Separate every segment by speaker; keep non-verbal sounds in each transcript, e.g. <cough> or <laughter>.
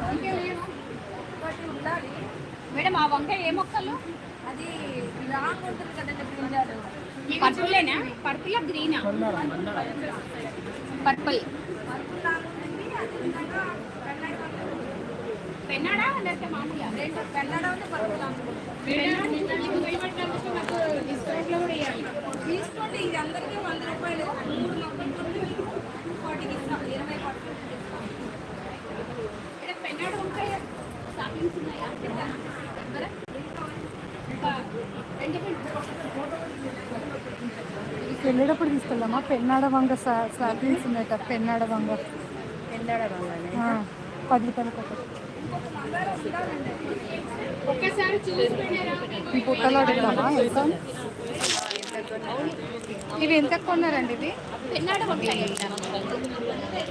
Speaker 1: ఒకటి ఉండాలి
Speaker 2: మేడం ఆ వంకాయ ఏ మొక్కలు?
Speaker 1: అది లాంగ్ ఉంటుంది కదండి బ్రింజాలు
Speaker 2: పర్పులేనా? పర్పుల్ గ్రీనా? పర్పుల్. పెన్నాడా లేకపోతే మామూలుగా
Speaker 1: రెండు కన్నడ ఉంది పర్పుల్. తీసుకోండి ఇది అందరికీ వంద రూపాయలు. మూడు మొక్కలు ఇస్తాం ఇరవై పర్సెంట్ డిస్కౌంట్
Speaker 2: ఇక్కడ పెన్నాడు వంకాయ స్టార్టింగ్స్ ఉన్నాయా ఎవరా? ఇంకా రెండు
Speaker 3: వెళ్ళేటప్పుడు తీసుకెళ్దామా? పెన్నాడ వంగ స్లాబిన్స్ ఉన్నాయట పెన్నాడ వంగ ఆ, పది రూపాయలకు ఒకటి బుట్టలో అడుగుదామా? ఎంత? ఇవి ఎంత కొన్నారండి ఇది
Speaker 2: పెన్నాడు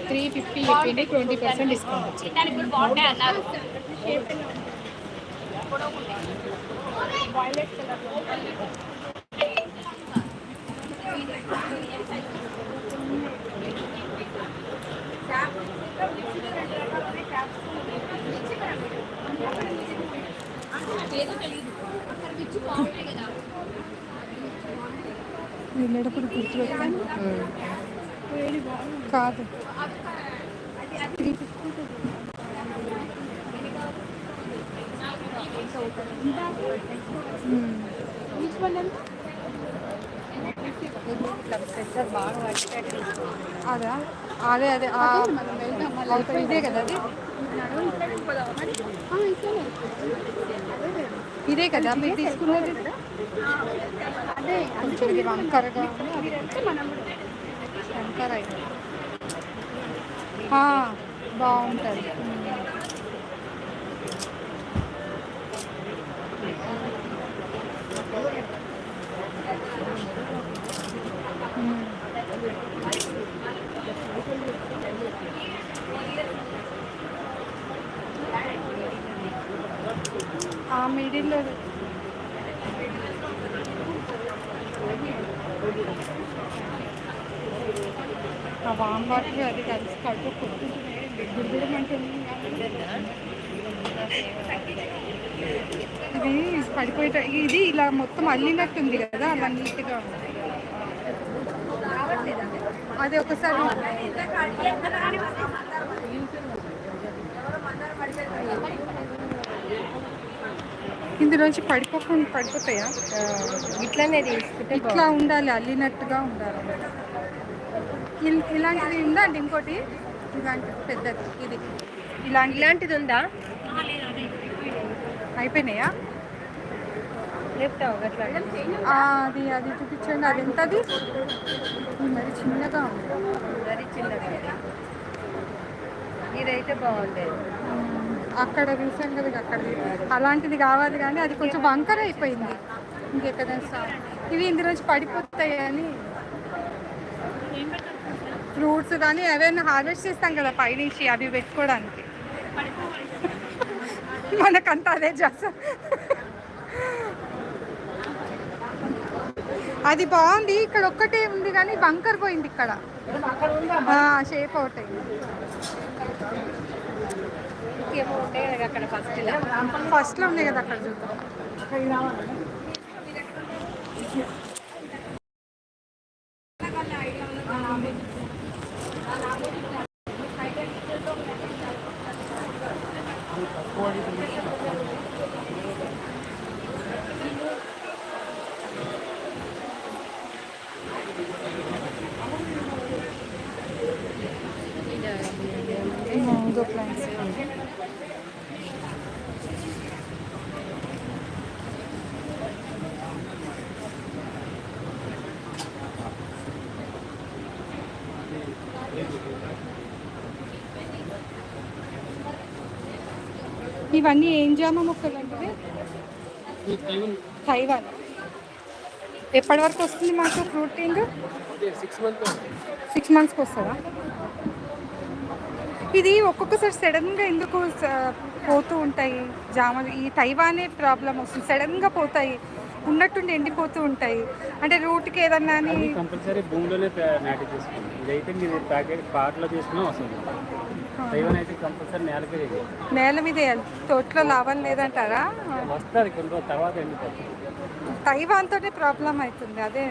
Speaker 3: త్రీ ఫిఫ్టీ చెప్పింది ట్వంటీ పర్సెంట్ డిస్కౌంట్ వచ్చింది. వెళ్ళేటప్పుడు గుర్తుపెట్టాను కాదు. త్రీ ఫిఫ్టీ అదా అదే అదే ఇదే కదా అది? ఇదే కదా మీరు తీసుకున్నది? అదే కొంచెం ఇది వంకరగా వంకర అయితే. బాగుంటుంది. మిడిల్లో. ఆ వామ్ వాటర్ అది కలిసి కడుపు కొట్టుకుంటుంది. గుడిగుడమంటుంది ఇది పడిపోయేట ఇది ఇలా మొత్తం అల్లినట్టుంది కదా అలా నీట్గా అది ఒకసారి ఇందులోంచి పడిపోకుండా పడిపోతాయా?
Speaker 1: ఇట్లానే తీసుకుంటే
Speaker 3: ఇట్లా ఉండాలి అల్లినట్టుగా ఉండాలి. ఇల్- ఇలాంటిది ఉందా అండి ఇంకోటి? ఇలాంటి పెద్దది ఇది. ఇలాంటి
Speaker 1: ఇలాంటిది ఉందా?
Speaker 3: అయిపోయినాయా? అది అది చూపించండి. అది ఎంతది? మరి చిన్నగా ఉంది.
Speaker 1: మరి చిన్నది. ఇదైతే బాగుండేది.
Speaker 3: అక్కడ చూసాం కదా అక్కడ అలాంటిది కావాలి కానీ అది కొంచెం వంకర అయిపోయింది. ఇంకెక్కడ ఇవి ఇందులోంచి పడిపోతాయి అని ఫ్రూట్స్ కానీ ఏవైనా హార్వెస్ట్ చేస్తాం కదా పైనుంచి అవి పెట్టుకోవడానికి. <laughs> మనకంతా అదే చేస్తాం అది బాగుంది. ఇక్కడ ఒక్కటే ఉంది కానీ బంకర్ పోయింది ఇక్కడ. షేప్ అవుట్ అయింది.
Speaker 1: ఇంకేమో ఉంటాయి కదా అక్కడ ఫస్ట్ ఇలా
Speaker 3: ఫస్ట్లో ఉంది కదా అక్కడ చూద్దాం ఇదో ఇవన్నీ ఏం జామ మొక్కలు అంటే తైవాన్. ఎప్పటి వరకు వస్తుంది మాకు ఫ్రూటింగ్
Speaker 4: సిక్స్
Speaker 3: సిక్స్ మంత్స్కి వస్తుందా? ఇది ఒక్కొక్కసారి సడన్గా ఎందుకు పోతూ ఉంటాయి? జామ ఈ తైవానే ప్రాబ్లం వస్తుంది. సడన్గా పోతాయి. ఉన్నట్టుండి ఎండిపోతూ ఉంటాయి. అంటే రూట్కి ఏదన్నా
Speaker 4: కంపల్సరీ భూమిలోనే ప్యా- నాటి చేసుకోండి ఇదైతే మీరు ప్యాకెట్ పాటలో చేసుకున్నా వస్తుంది
Speaker 3: నేల మీద. తోటలో లాభం లేదంటారా?
Speaker 4: వస్తుంది కొన్ని తర్వాత
Speaker 3: తైవాన్ తోనే ప్రాబ్లం అవుతుంది. అదే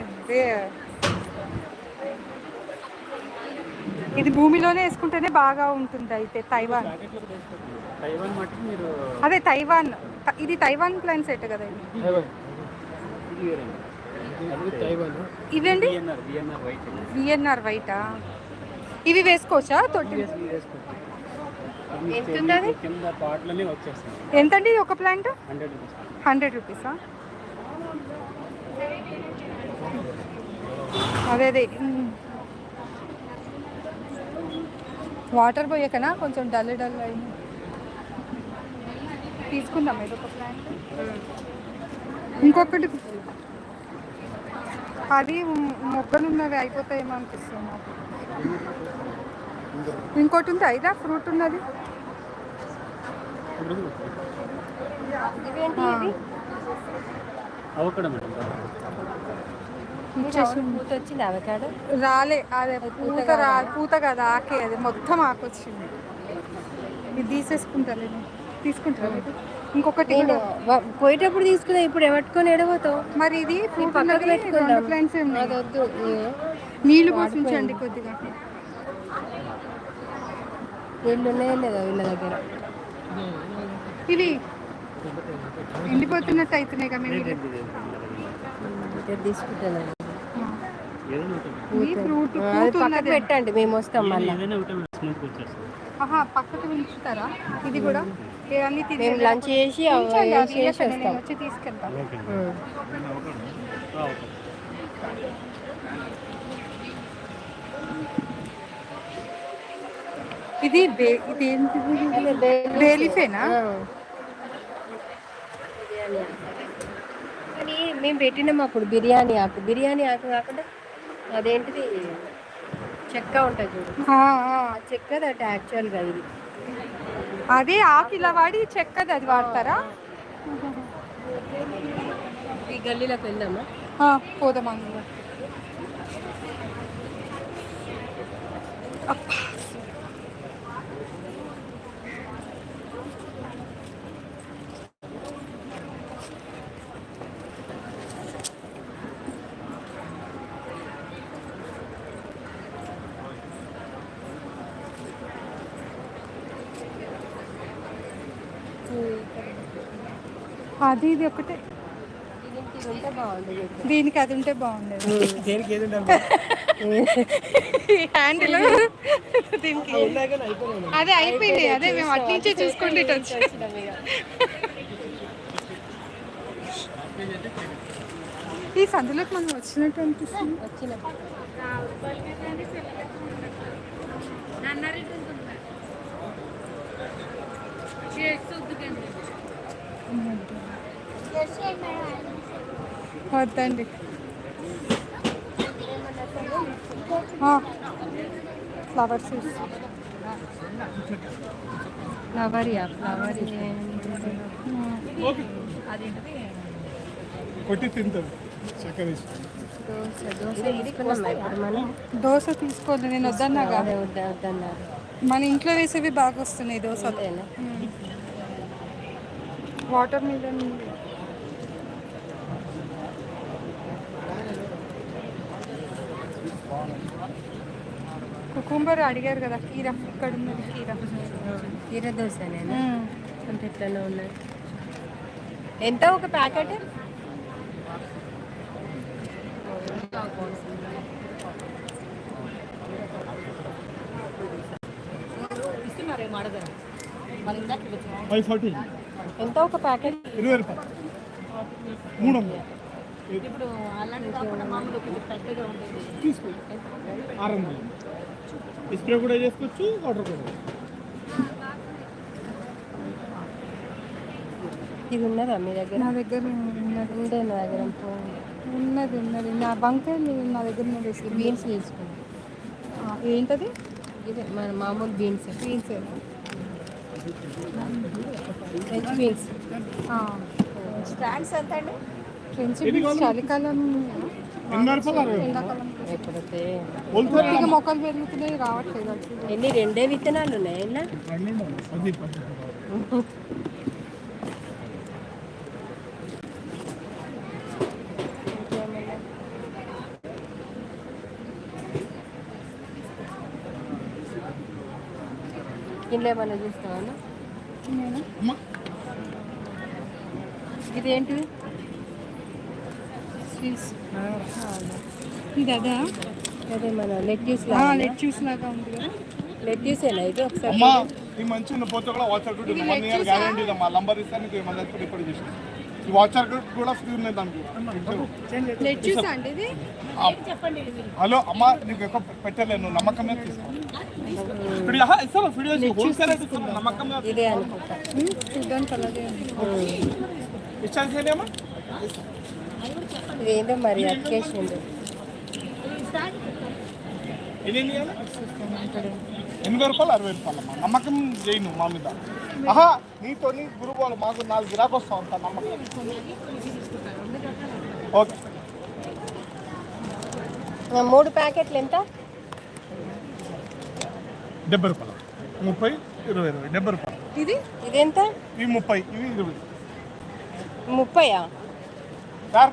Speaker 3: ఇది భూమిలోనే వేసుకుంటేనే బాగా ఉంటుంది అయితే తైవాన్. అదే తైవాన్. ఇది తైవాన్ ప్లాన్ సెట్ కదా ఇది. ఇవండి
Speaker 4: విఎన్ఆర్ వైట్.
Speaker 3: ఇవి వేసుకోవచ్చా తోటి?
Speaker 4: అది
Speaker 3: ఎంత ఎంతండి ఇది ఒక ప్లాంట్? Hundred rupees. అదే అదే. వాటర్ పోయాకనా? కొంచెం డల్ డల్ అయింది తీసుకుందాం ఏదో ఒక ప్లాంట్. ఇంకొకటి. అది మొగ్గలు ఉన్నవి అయిపోతాయేమో అనిపిస్తుంది. ఇంకోటి ఉంది? అయినా ఫ్రూట్ ఉన్నది?
Speaker 4: మేడం
Speaker 2: పూత వచ్చింది అవకాడో?
Speaker 3: రాలే అదే పూత రా పూత కదా ఆకే అది. మొత్తం ఆకొచ్చింది. ఇది తీసేసుకుంటారు తీసుకుంటారా ఇంకొకటి
Speaker 2: పోయేటప్పుడు తీసుకున్నా ఇప్పుడు ఎవట్టుకొని ఎడబోతావు
Speaker 3: మరి ఇది ప్లాంట్స్ ఉన్నాయి.
Speaker 2: అది వద్దు ఇయ్యో.
Speaker 3: నీళ్ళు పోసి ఉంచండి కొద్దిగా.
Speaker 2: నీళ్ళు ఉన్నాయో లేదో వీళ్ళ దగ్గర.
Speaker 3: ఇవి ఎండిపోతున్నట్టు అవుతున్నాయి కదా
Speaker 2: తీసుకుంటాను పెట్టండి మేము వస్తాం
Speaker 3: పక్కకు ఉంచుతారా? ఇది కూడా?
Speaker 2: మేము లంచ్ చేసి
Speaker 3: వచ్చి తీసుకెళ్తాను
Speaker 4: ఓకే
Speaker 2: ఉం.
Speaker 4: ఓకే
Speaker 3: ఇది బేలిఫేనా.
Speaker 2: కానీ మేము పెట్టినాం అప్పుడు బిర్యానీ ఆకు. బిర్యానీ ఆకు కాకుండా అదేంటిది? చెక్క ఉంటుంది చూడు.
Speaker 3: ఆ, ఆ.
Speaker 2: ఆ చెక్క దట్ యాక్చువల్గా ఇది.
Speaker 3: అదే ఆకు ఇలా వాడి చెక్కది అది వాడతారా?
Speaker 2: ఈ గల్లీలోకి వెళ్దామా?
Speaker 3: ఆ, పోదాం అది ఇది ఒకటే.
Speaker 2: దీనికి
Speaker 3: అది ఉంటే బాగుండేది.
Speaker 4: దేనికి ఏది ఉండాలి
Speaker 3: హ్యాండిల్ దీనికి అదే అయిపోయింది. అదే మేము అటు నుంచే చూసుకుంటూ ఈ సందులోకి మనం వచ్చినట్టు అనిపిస్తుంది.
Speaker 2: వచ్చిన
Speaker 3: వద్దండి ఫ్లవర్స్
Speaker 2: ఫ్లవర్ యా ఫ్లవర్
Speaker 5: కొట్టి తింటారు చక్కెర వేసుకొని
Speaker 2: దోశ దోశ తీసుకున్నాం ఇప్పుడు మనం
Speaker 3: దోశ తీసుకోండి నేను వద్దన్నాగా
Speaker 2: అదే వద్ద వద్దన్నారు
Speaker 3: మన ఇంట్లో వేసేవి బాగా వస్తున్నాయి దోశ
Speaker 2: అంతేనా
Speaker 3: వాటర్ మిలన్ కుకుంబర్ అడిగారు కదా కీర ఇక్కడ ఉన్నది కీర?
Speaker 2: కీర
Speaker 3: మ్మ్.
Speaker 2: అంటే ఎట్లనే ఉన్నాయి. ఎంత ఒక ప్యాకెట్?
Speaker 5: Five forty.
Speaker 2: ఎంత ఒక ప్యాకెట్?
Speaker 5: ఇరవై రూపాయలు. మూడు వందలు. తీసుకో. ఆరు వందలు స్ప్రే కూడా చేసుకోవచ్చు వాటర్ కూడా
Speaker 2: ఇది ఉన్నదా మీ దగ్గర?
Speaker 3: నా దగ్గర ఉన్నది.
Speaker 2: ఉండే నా దగ్గర.
Speaker 3: ఉన్నది ఉన్నది. నా వంకాయలు నా దగ్గర ఉన్నది
Speaker 2: బీన్స్
Speaker 3: ఆ, ఏంటది?
Speaker 2: ఇదే మన మామూలు బీన్స్
Speaker 3: బీన్స్
Speaker 2: బీన్స్
Speaker 3: ఆ.
Speaker 2: స్టాండ్స్ ఎంత అండి?
Speaker 3: చలికాలం
Speaker 2: ఎప్పుడైతే?
Speaker 3: మొక్కలు పెరుగుతున్నాయి రావట్లేదు.
Speaker 2: ఎన్ని రెండే విత్తనాలు ఉన్నాయి ఇంట్లో ఏమన్నా చూస్తావా
Speaker 5: అమ్మ.
Speaker 2: ఇది ఏంటిది
Speaker 3: స్వీట్స్ ఇది అదా
Speaker 2: అదే మన లెట్యూస్
Speaker 3: లెట్ జ్యూస్ లాగా ఉంది కదా.
Speaker 2: లెట్యూసేనా ఇది ఒకసారి?
Speaker 5: అమ్మా ఈ మంచి ఉన్న పోతే కూడా వాచర్ గుడ్ వన్ ఇయర్ గ్యారంటీ అమ్మా నంబర్ ఇస్తాను నీకు ఏమన్నా ఇప్పుడు ఇప్పుడు చేసి ఈ వాచర్ గుడ్ కూడా ఫ్రీ ఉన్నాయి దానికి.
Speaker 3: లెట్ జ్యూస్ అండి ఇది?
Speaker 5: హలో అమ్మా నీకు ఎక్కువ పెట్టలేను నమ్మకం మీద తీసుకో.
Speaker 2: ఇదే అనుకుంటా.
Speaker 3: చూడ్డానికి అలాగే
Speaker 2: ఇది ఏందో మరి అప్లికేషన్
Speaker 5: ఎనభై రూపాయలు? అరవై రూపాయలు అమ్మా. నమ్మకం చేయను మా మీద. ఆహా నీతో గురువు వాళ్ళు మాకు నాలుగు గిరాకు వస్తాం అంత నమ్మకం. ఓకే.
Speaker 2: మూడు ప్యాకెట్లు ఎంత?
Speaker 5: డెబ్బై రూపాయలు. ముప్పై ఇరవై ఇరవై. డెబ్బై రూపాయలు.
Speaker 3: ఇది?
Speaker 2: ఇదెంత
Speaker 5: ఇవి ముప్పై ఇవి ఇరవై.
Speaker 2: ముప్పయా?
Speaker 5: సార్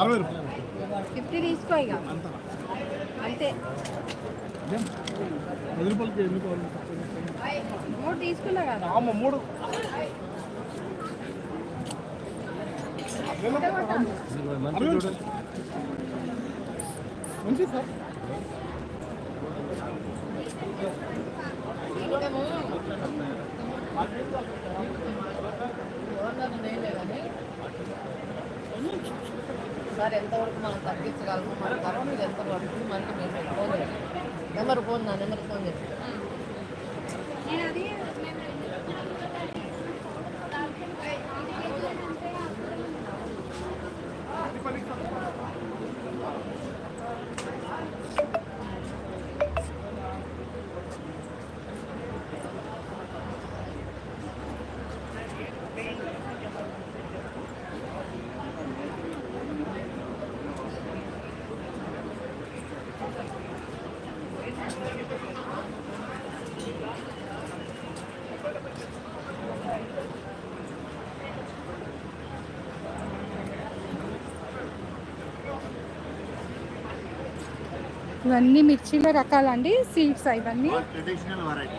Speaker 5: అరవై
Speaker 2: ఫిఫ్టీ తీసుకో ఇక. అంతే?
Speaker 5: పది రూపాయలకి కావాలి
Speaker 2: మూడు తీసుకున్నా కదా.
Speaker 5: అమ్మ మూడు. మంచిది సార్.
Speaker 6: సార్ ఎంతవరకు మనం తగ్గించగలము మన ఖర్చులు ఎంతవరకు మనకి మేము ఫోన్ చేయండి నెంబర్ ఫోన్ నా నెంబర్ ఫోన్ చేస్తాను
Speaker 3: ఇవన్నీ మిర్చిల రకాలండి సీడ్స్ ఇవన్నీ?
Speaker 5: ట్రెడిషనల్ వెరైటీ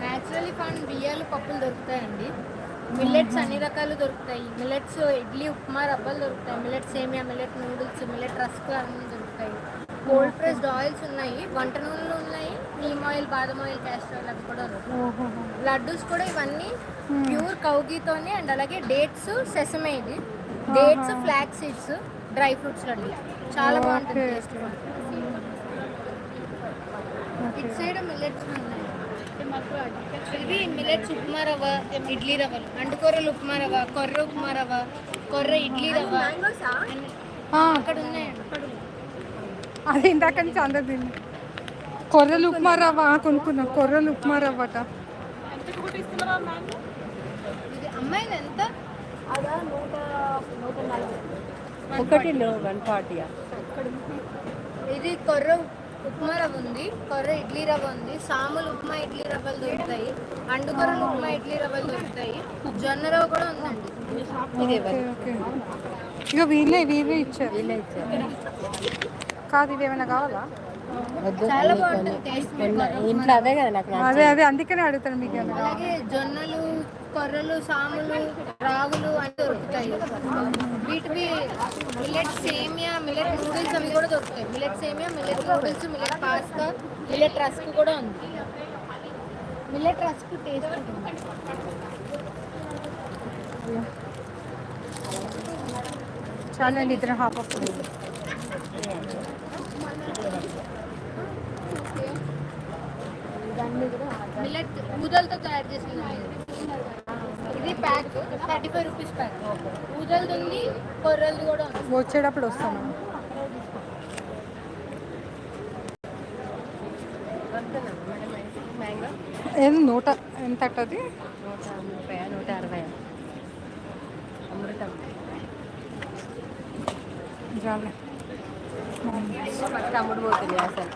Speaker 7: న్యాచురలీ ఫండ్ బియ్యాలు పప్పులు దొరుకుతాయండి మిల్లెట్స్ అన్ని రకాలు దొరుకుతాయి మిల్లెట్స్ ఇడ్లీ ఉప్మా రవ్వలు దొరుకుతాయి మిల్లెట్ సేమియా మిల్లెట్ నూడిల్స్ మిల్లెట్ రస్క్ అన్నీ దొరుకుతాయి. కోల్డ్ ప్రెస్డ్ ఆయిల్స్ ఉన్నాయి. వంట నూనెలు ఉన్నాయి. నీమ్ ఆయిల్ బాదం ఆయిల్ క్యాస్టర్ ఆయిల్ అవి కూడా దొరుకుతాయి. లడ్డూస్ కూడా ఇవన్నీ ప్యూర్ కౌగీతోనే అండ్ అలాగే డేట్స్ సెసమే ఇది. Dates flax seeds dry fruits అండి చాలా బాగుంటుంది. టేస్ట్ ఇటు సైడ్ మిల్లెట్స్ ఉన్నాయి. ఇవి మిల్లెట్స్ ఉప్మా రవ్వ ఇడ్లీ రవ్వలు అండుకొర్రలు ఉప్మా రవ్వ కొర్ర ఉప్మా రవ్వ కొర్ర ఇడ్లీ రవ్వ.
Speaker 3: ఆ,
Speaker 7: అక్కడ ఉన్నాయండి
Speaker 3: అది ఇందాక నుంచి అందరు తిన్నా కొర్రలు ఉప్మా రవ్వ కొనుక్కున్నాం. కొర్రలు ఉప్మా రవ్వ అట
Speaker 7: ఇది అమ్మాయిలు ఎంత?
Speaker 2: ఒకటి వన్ ఫార్టీ
Speaker 7: ఇది కొర్ర ఉప్మా రవ్వ ఉంది కొర్ర ఇడ్లీ రవ్వ ఉంది సాములు ఉప్మా ఇడ్లీ రవ్వలు దొరుకుతాయి అండుకొర్రలు ఉప్మా ఇడ్లీ రవ్వలు దొరుకుతాయి జొన్న రవ్వ కూడా ఉందండి.
Speaker 2: ఇదే
Speaker 3: ఇక వీళ్ళే వీళ్ళే ఇచ్చారు.
Speaker 2: వీళ్ళే ఇచ్చారు.
Speaker 3: కాదు ఇది ఏమైనా కావాలా?
Speaker 7: చాలా బాగుంటుంది టేస్ట్
Speaker 2: కొన్న- ఇంట్లో అదే కదా నాకు నచ్చింది.
Speaker 3: అదే అదే అందుకనే అడుగుతాను మీకు?
Speaker 7: అలాగే జొన్నలు కొర్రలు సాములు రాగులు అన్ని దొరుకుతాయి. వీటివి మిల్లెట్ సేమియా మిల్లెట్ నూడిల్స్ అవి కూడా దొరుకుతాయి. మిల్లెట్ సేమియా millet noodles millet pasta millet rusk కూడా ఉంది. మిల్లెట్ రస్క్ టేస్ట్ ఉంటుంది.
Speaker 3: చాలండి ఇద్దరు హాఫ్ అప్
Speaker 7: మిల్లెట్ ఊదలతో తయారు ఇది pack thirty five rupees pack. ఊదలది ఉంది కొర్రలది కూడా ఉంది.
Speaker 3: వచ్చేటప్పుడు వస్తాను ఏది నూట ఎంత అట్టది?
Speaker 2: నూట ముప్పై నూట అరవై అమృతం అమ్ముడు పోతుంది అసలు.